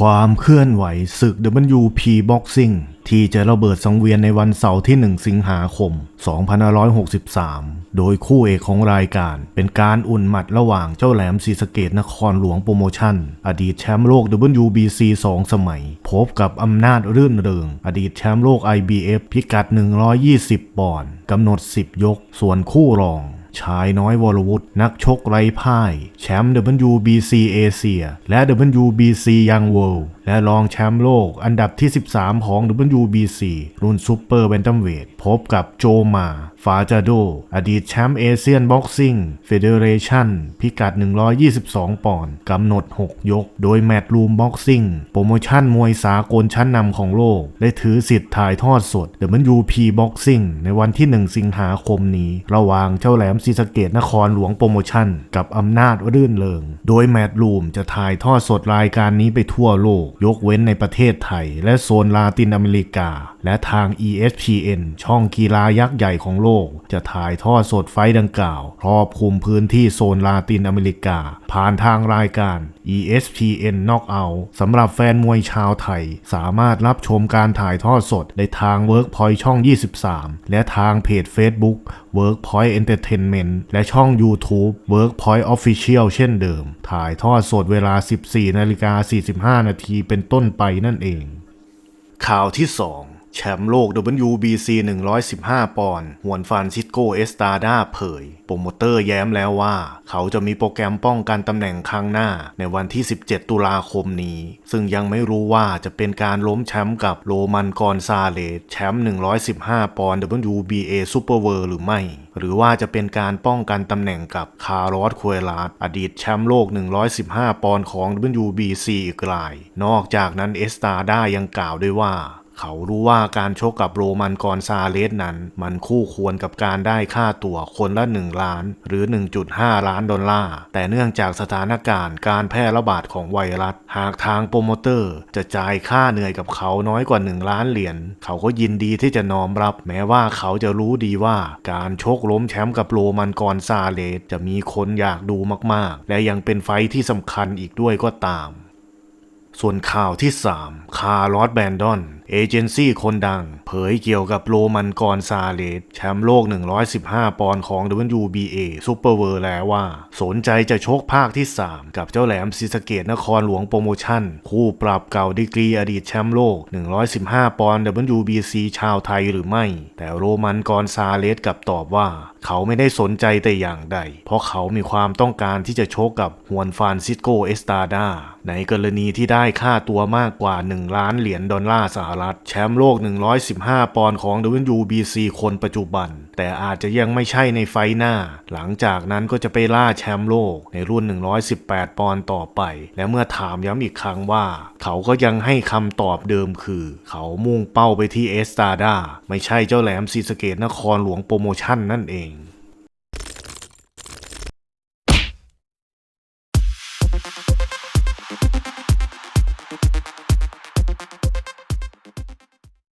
ความเคลื่อนไหวศึก WP Boxing ที่จะระเบิดสังเวียนในวันเสาร์ที่ 1 สิงหาคม 2563 โดยคู่เอกของรายการเป็นการอุ่นหมัดระหว่างเจ้าแหลมศรีสะเกดนครหลวงโปรโมชั่น อดีตแชมป์โลก WBC 2 สมัย พบกับอำนาจรื่นเริง อดีตแชมป์โลก IBF พิกัด 120 ปอนด์กำหนด 10 ยก ส่วนคู่รอง ชายน้อยวรวุฒินักชกไร้พ่าย แชมป์ WBC เอเชียและ WBC Young World และรองแชมป์โลกอันดับที่ 13 ของ WBC รุ่นซูเปอร์เวนตัมเวทพบกับโจมา ฟาจาโด อดีตแชมป์เอเชียนบ็อกซิ่งเฟเดเรชันพิกัด 122 ปอนด์กำหนด 6 ยก โดยแมตต์รูมบ็อกซิ่งโปรโมชั่นมวยสากลชั้นนำของโลก ได้ถือสิทธิ์ถ่ายทอดสด WP Boxing ในวันที่ 1 สิงหาคมนี้ ระหว่างเจ้าแหลมศรีสะเกดนครหลวงโปรโมชั่น กับอำนาจรื่นเริง โดยแมตต์รูมจะถ่ายทอดสดรายการนี้ไปทั่วโลกยกเว้นในประเทศไทย และโซนลาตินอเมริกา และทาง ESPN ช่องกีฬายักษ์ใหญ่ของโลก จะถ่ายทอดสดไฟดังกล่าว ครอบคลุมพื้นที่โซนลาตินอเมริกา ผ่านทางรายการ ESPN Knockout สำหรับแฟนมวยชาวไทย สามารถรับชมการถ่ายทอดสดได้ทาง Workpoint ช่อง 23 และทางเพจ Facebook Workpoint Entertainment และช่อง YouTube Workpoint Official เช่นเดิม ถ่ายทอดสดเวลา 14นาฬิกา45 นาทีเป็นต้นไปนั่นเอง ข่าวที่ 2 แชมป์โลก WBC 115 ปอนด์ฮวนฟานซิสโก เอสตาดาเผย โปรโมเตอร์แย้มแล้วว่า เขาจะมีโปรแกรมป้องกันตำแหน่งครั้งหน้าในวันที่ 17 ตุลาคมนี้ ซึ่งยังไม่รู้ว่าจะเป็นการล้มแชมป์กับโรมันกอนซาเลสแชมป์ 115 ปอนด์ WBA Super World หรือไม่ หรือว่าจะเป็นการป้องกันตำแหน่งกับคาร์ลอสควลาสอดีตแชมป์โลก 115 ปอนด์ของ WBC อีกราย นอกจากนั้นเอสตาดายังกล่าวด้วยว่า เขารู้ว่าการชกกับโรมันกอนซาเลสนั้น มันคู่ควรกับการได้ค่าตั๋วคนละ 1 ล้าน หรือ 1.5 ล้านดอลลาร์ แต่เนื่องจากสถานการณ์การแพร่ระบาดของไวรัส หากทางโปรโมเตอร์ จะจ่ายค่าเหนื่อยกับเขาน้อยกว่า 1 ล้านเหรียญ เขาก็ยินดีที่จะน้อมรับ แม้ว่าเขาจะรู้ดีว่าการชกล้มแชมป์กับโรมันกอนซาเลสจะมีคนอยากดูมากๆ และยังเป็นไฟท์ที่สำคัญอีกด้วยก็ตาม ส่วนข่าวที่ 3 คาร์ลอสแบนดอนเอเจนซี่คนดัง เผยเกี่ยวกับโรมันกอนซาเลสแชมป์โลก 115 ปอนด์ของ WBA Super World แล้วว่า สนใจจะชกภาคที่ 3 กับเจ้าแหลมศรีสเกดนครหลวงโปรโมชั่น คู่ปรับเก่าดีกรีอดีตแชมป์โลก 115 ปอนด์ WBC ชาวไทยหรือไม่ แต่โรมันกอนซาเลสกลับตอบว่า เขาไม่ได้สนใจแต่อย่างใด เพราะเขามีความต้องการที่จะชกกับฮวนฟานซิสโกเอสตาดาในกรณีที่ได้ค่าตัวมากกว่า 1 ล้านเหรียญดอลลาร์สหรัฐ แชมป์โลก 115 ปอนด์ของ WBC คนปัจจุบัน แต่อาจจะยังไม่ใช่ในไฟหน้า หลังจากนั้นก็จะไปล่าแชมป์โลกในรุ่น 118 ปอนด์ต่อไป และเมื่อถามย้ำอีกครั้งว่า เขาก็ยังให้คำตอบเดิมคือ เขามุ่งเป้าไปที่เอสตาดาไม่ใช่เจ้าแหลมซีสเกตนครหลวงโปรโมชั่นนั่นเอง